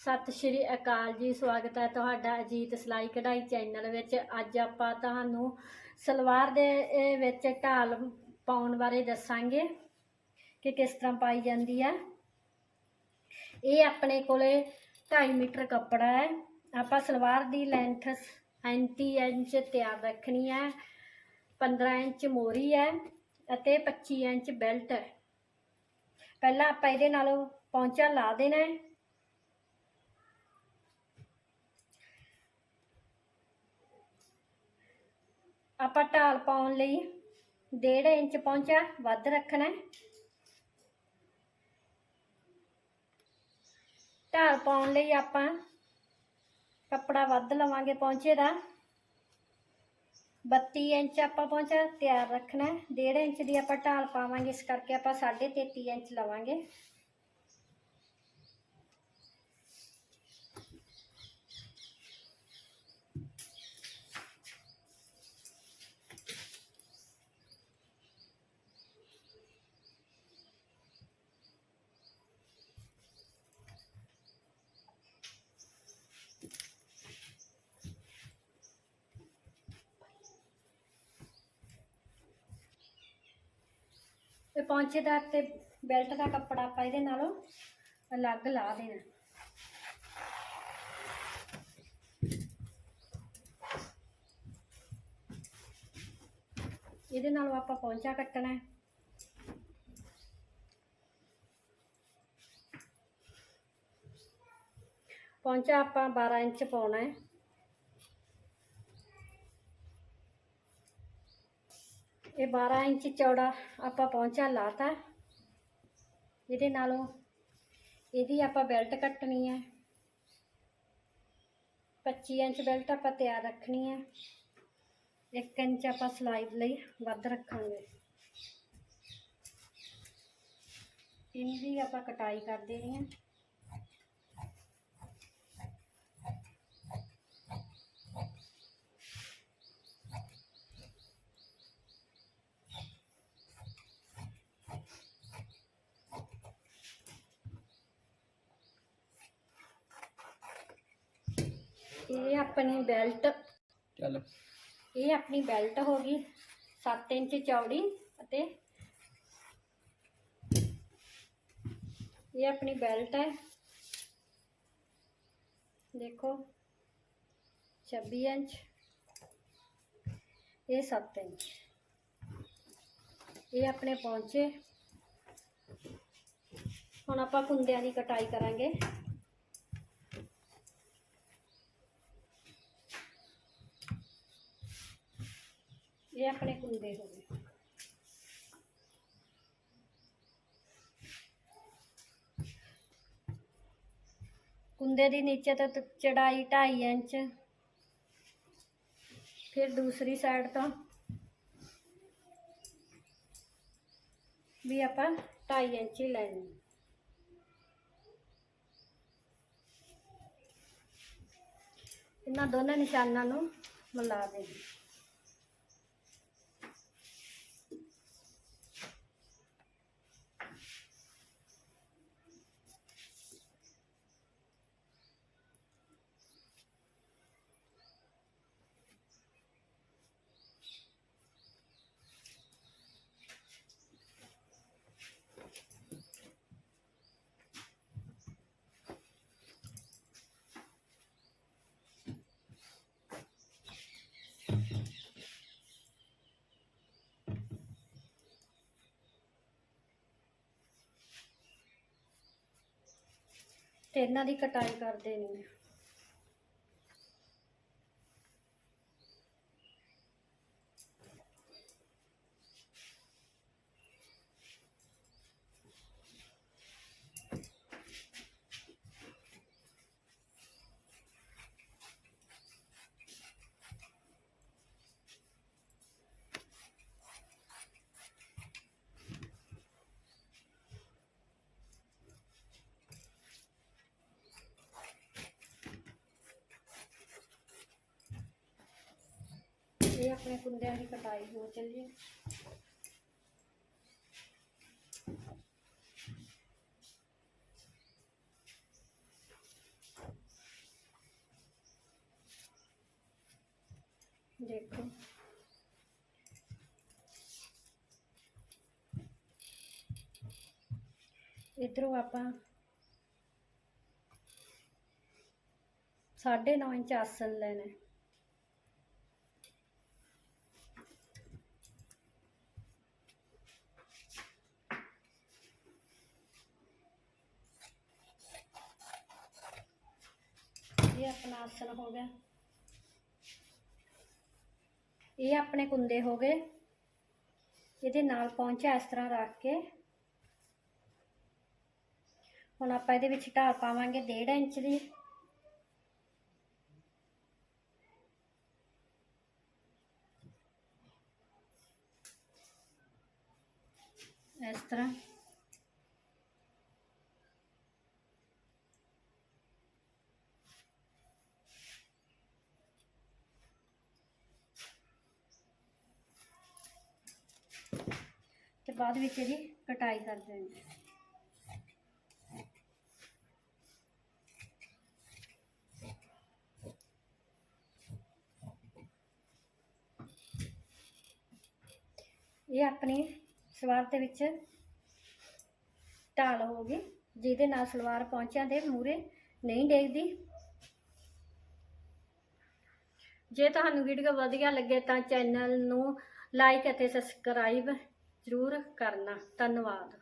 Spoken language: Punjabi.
ਸਤਿ ਸ਼੍ਰੀ ਅਕਾਲ ਜੀ, ਸਵਾਗਤ ਹੈ ਤੁਹਾਡਾ ਅਜੀਤ ਸਲਾਈ ਕਢਾਈ ਚੈਨਲ ਵਿੱਚ। ਅੱਜ ਆਪਾਂ ਤੁਹਾਨੂੰ ਸਲਵਾਰ ਦੇ ਵਿੱਚ ਢਾਲ ਪਾਉਣ ਬਾਰੇ ਦੱਸਾਂਗੇ ਕਿ ਕਿਸ ਤਰ੍ਹਾਂ ਪਾਈ ਜਾਂਦੀ ਹੈ। ਇਹ ਆਪਣੇ ਕੋਲੇ 2.5 ਮੀਟਰ ਕੱਪੜਾ ਹੈ। ਆਪਾਂ ਸਲਵਾਰ ਦੀ ਲੈਂਥ 35 ਇੰਚ ਤਿਆਰ ਰੱਖਣੀ ਹੈ। 15 ਇੰਚ ਮੋਰੀ ਹੈ ਅਤੇ 25 ਇੰਚ ਬੈਲਟ ਹੈ। ਪਹਿਲਾਂ ਆਪਾਂ ਇਹਦੇ ਨਾਲ ਪੌਂਚਾ ਲਾ ਦੇਣਾ ਹੈ। ਆਪਾਂ ਢਾਲ ਪਾਉਣ ਲਈ 1.5 ਇੰਚ ਪੌਂਚਾ ਵੱਧ ਰੱਖਣਾ ਢਾਲ ਪਾਉਣ ਲਈ ਆਪਾਂ ਕੱਪੜਾ ਵੱਧ ਲਵਾਂਗੇ ਪਹੁੰਚੇ ਦਾ। 32 ਇੰਚ ਆਪਾਂ ਪੌਂਚਾ ਤਿਆਰ ਰੱਖਣਾ ਹੈ। 1.5 ਇੰਚ ਦੀ ਆਪਾਂ ਢਾਲ ਪਾਵਾਂਗੇ, ਇਸ ਕਰਕੇ ਆਪਾਂ 33.5 ਇੰਚ ਲਵਾਂਗੇ। ਤੇ ਪੌਂਚੇ ਦਾ ਤੇ ਬੈਲਟ ਦਾ ਕੱਪੜਾ ਆਪਾਂ ਇਹਦੇ ਨਾਲੋਂ ਅਲੱਗ ਲਾ ਦੇਣਾ। ਇਹਦੇ ਨਾਲੋਂ ਆਪਾਂ ਪੌਂਚਾ ਕੱਟਣਾ। ਹੈ ਪੌਂਚਾ ਆਪਾਂ 12 ਇੰਚ ਪਾਉਣਾ ਹੈ। 12 ਇੰਚ ਚੌੜਾ ਆਪਾਂ ਪੌਂਚਾ ਲਾਤਾ ਇਹਦੇ ਨਾਲੋਂ ਇਹਦੀ ਆਪਾਂ ਬੈਲਟ ਕੱਟਣੀ ਹੈ 25 ਇੰਚ ਬੈਲਟ ਆਪਾਂ ਤਿਆਰ ਰੱਖਣੀ ਹੈ 1 ਇੰਚ ਆਪਾਂ ਸਲਾਈ ਲਈ ਵੱਧ ਰੱਖਾਂਗੇ ਇਹਦੀ ਆਪਾਂ ਕਟਾਈ ਕਰ ਦੇਣੀ ਹੈ ਇਹ ਆਪਣੀ ਬੈਲਟ। ਚੱਲ। ਇਹ ਆਪਣੀ ਬੈਲਟ ਹੋ ਗਈ 7 ਇੰਚ ਚੌੜੀ ਅਤੇ ਇਹ ਆਪਣੀ ਬੈਲਟ ਹੈ। ਦੇਖੋ 26 ਇੰਚ। ਇਹ 7 ਇੰਚ। ਇਹ ਆਪਣੇ ਪਹੁੰਚੇ ਹੁਣ ਆਪਾਂ ਕੁੰਦਿਆਂ ਦੀ ਕਟਾਈ ਕਰਾਂਗੇ। ਇਹ ਆਪਣੇ ਕੁੰਦੇ ਹੋ ਗਏ ਕੁੰਦੇ ਦੀ ਨੀਚੇ ਤੋਂ ਚੜਾਈ 2.5 ਇੰਚ। ਫਿਰ ਦੂਸਰੀ ਸਾਈਡ ਤੋਂ ਵੀ ਆਪਾਂ 2.5 ਇੰਚ ਹੀ ਲੈਣੀ ਇਹਨਾਂ ਦੋਨਾਂ ਨਿਸ਼ਾਨਾਂ ਨੂੰ ਮਿਲਾ ਦੇਣੀ ਤੇ ਇਹਨਾਂ ਦੀ ਕਟਾਈ ਕਰ ਦੇਣੀ ਹੈ ये अपने कुंडिया की कटाई हो, चलिए। देखो। इधरों आप साढ़े नौ इंच आसन लेना। ਲੈਣਾ ਆਪਣਾ ਆਸਨ ਹੋ ਗਿਆ। ਇਹ ਆਪਣੇ ਕੁੰਦੇ ਹੋ ਗਏ। ਇਹਦੇ ਨਾਲ ਪਹੁੰਚਾ ਇਸ ਤਰ੍ਹਾਂ ਰੱਖ ਕੇ ਹੁਣ ਆਪਾਂ ਇਹਦੇ ਵਿੱਚ ਢਾਲ ਪਾਵਾਂਗੇ 1.5 ਇੰਚ ਦੀ। ਇਸ ਤਰ੍ਹਾਂ। ਬਾਅਦ ਵਿੱਚ ਇਹਦੀ ਕਟਾਈ ਕਰ ਦੇਣੀ। ਇਹ ਆਪਣੀ ਸਲਵਾਰ ਦੇ ਵਿੱਚ ਢਾਲ ਹੋ ਗਈ, ਜਿਹਦੇ ਨਾਲ ਸਲਵਾਰ ਪਹੁੰਚਿਆਂ ਦੇ ਮੂਰੇ ਨਹੀਂ ਡੇਗਦੀ। ਜੇ ਤੁਹਾਨੂੰ ਵੀਡੀਓ ਵਧੀਆ ਲੱਗੇ ਤਾਂ ਚੈਨਲ ਨੂੰ ਲਾਈਕ ਅਤੇ ਸਬਸਕ੍ਰਾਈਬ ਜ਼ਰੂਰ ਕਰਨਾ ਧੰਨਵਾਦ।